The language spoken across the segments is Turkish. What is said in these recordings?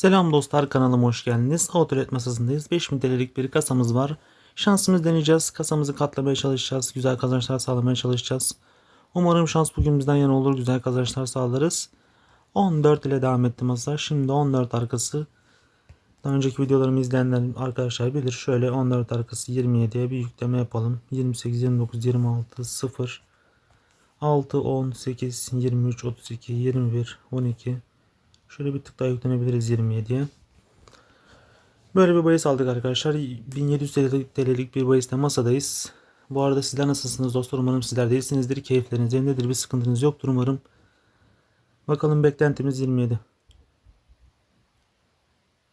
Selam dostlar kanalıma hoş geldiniz. Autolet masasındayız. 5000 TL'lik bir kasamız var. Şansımız deneyeceğiz. Kasamızı katlamaya çalışacağız. Güzel kazançlar sağlamaya çalışacağız. Umarım şans bugün bizden yana olur. Güzel kazançlar sağlarız. 14 ile devam etti masa. Şimdi 14 arkası. Daha önceki videolarımı izleyenler arkadaşlar bilir. Şöyle 14 arkası 27'ye bir yükleme yapalım. 28, 29, 26, 0, 6, 10, 8, 23, 32, 21, 12, Şöyle bir tık daha yüklenebiliriz 27'ye. Böyle bir bahis aldık arkadaşlar. 1700 TL'lik bir bahiste masadayız. Bu arada sizler nasılsınız dostlar? Umarım sizler de iyisinizdir. Keyifleriniz yerindedir. Bir sıkıntınız yoktur umarım. Bakalım beklentimiz 27.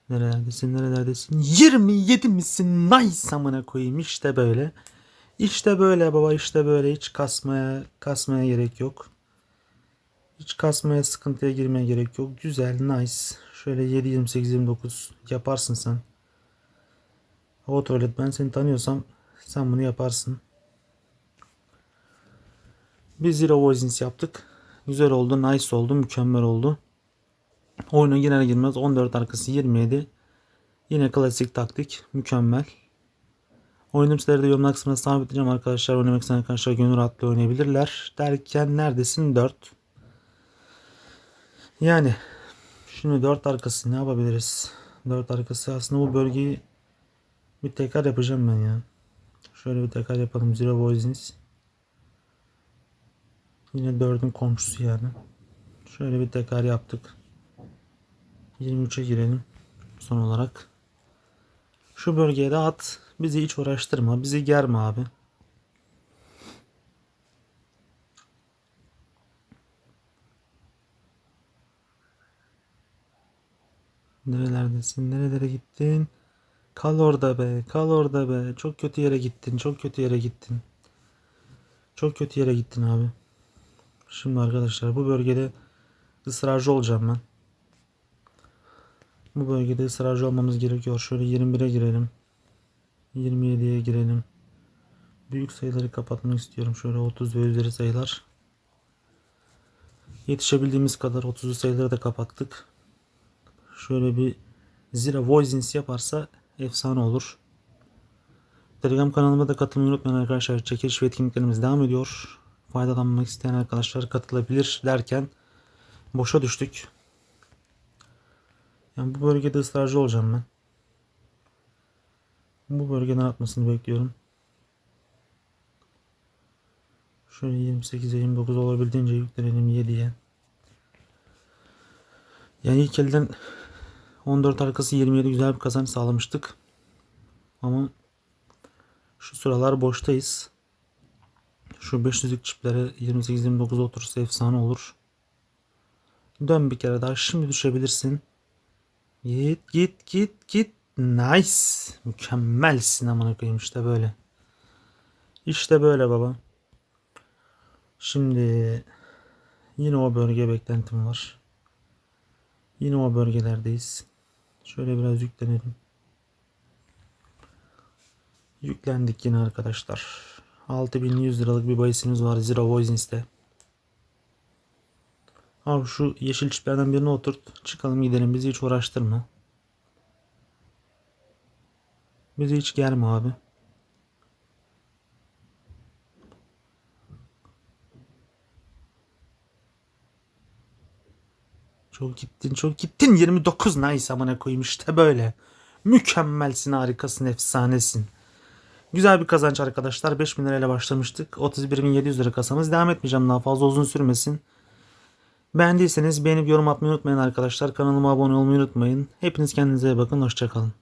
Nerelerdesin nerelerdesin? 27 misin? Nice amına koyayım. İşte böyle. İşte böyle baba işte böyle. Hiç kasmaya kasmaya gerek yok. Hiç kasmaya sıkıntıya girmeye gerek yok. Güzel, nice. Şöyle 7, 28, 29 yaparsın sen. Hava tuvalet ben seni tanıyorsam sen bunu yaparsın. Biz zero voicings yaptık. Güzel oldu, nice oldu, mükemmel oldu. Oyuna girer girmez 14 arkası 27. Yine klasik taktik, mükemmel. Oyunum sizlere de yorumlar kısmına sabitleyeceğim arkadaşlar. Oynamak isteyen arkadaşlar gönül rahatlığı oynayabilirler. Derken neredesin? 4. Yani şimdi 4 arkası ne yapabiliriz? 4 arkası aslında bu bölgeyi bir tekrar yapacağım ben ya. Şöyle bir tekrar yapalım. Zero Voicings. Yine 4'ün komşusu yani. Şöyle bir tekrar yaptık. 23'e girelim. Son olarak. Şu bölgeye de at. Bizi hiç uğraştırma. Bizi germe abi. Nerelerdesin? Nerelere gittin? Kal orada be. Kal orada be. Çok kötü yere gittin. Çok kötü yere gittin. Çok kötü yere gittin abi. Şimdi arkadaşlar bu bölgede ısrarcı olacağım ben. Bu bölgede ısrarcı olmamız gerekiyor. Şöyle 21'e girelim. 27'ye girelim. Büyük sayıları kapatmak istiyorum. Şöyle 30 ve üzeri sayılar. Yetişebildiğimiz kadar 30'lu sayıları da kapattık. Şöyle bir Zira Voicings yaparsa efsane olur. Telegram kanalıma da katılmayı unutmayın arkadaşlar. Çekiliş ve etkinliklerimiz devam ediyor. Faydalanmak isteyen arkadaşlar katılabilir derken boşa düştük. Yani bu bölgede ısrarcı olacağım ben. Bu bölgeden atmasını bekliyorum. Şöyle 28'e 29 olabildiğince yüklenelim 7'ye. Yani ilk elden 14 arkası 27 güzel bir kazanç sağlamıştık. Ama şu sıralar boştayız. Şu 500'lük çiplere 28-29 oturursa efsane olur. Dön bir kere daha. Şimdi düşebilirsin. Git git git git. Nice. Mükemmelsin amına koyayım işte böyle. İşte böyle baba. Şimdi yine o bölge beklentim var. Yine o bölgelerdeyiz. Şöyle biraz yüklenelim. Yüklendik yine arkadaşlar. 6100 liralık bir bahisimiz var Zero Voicings'te. Abi şu yeşil çiplerden birine oturt. Çıkalım gidelim. Bizi hiç uğraştırma. Bizi hiç germe abi. Çok gittin çok gittin 29 nice amına koyayım işte böyle. Mükemmelsin harikasın efsanesin. Güzel bir kazanç arkadaşlar 5000 lirayla başlamıştık. 31.700 lira kasamız devam etmeyeceğim daha fazla uzun sürmesin. Beğendiyseniz beğenip yorum atmayı unutmayın arkadaşlar. Kanalıma abone olmayı unutmayın. Hepiniz kendinize iyi bakın hoşçakalın.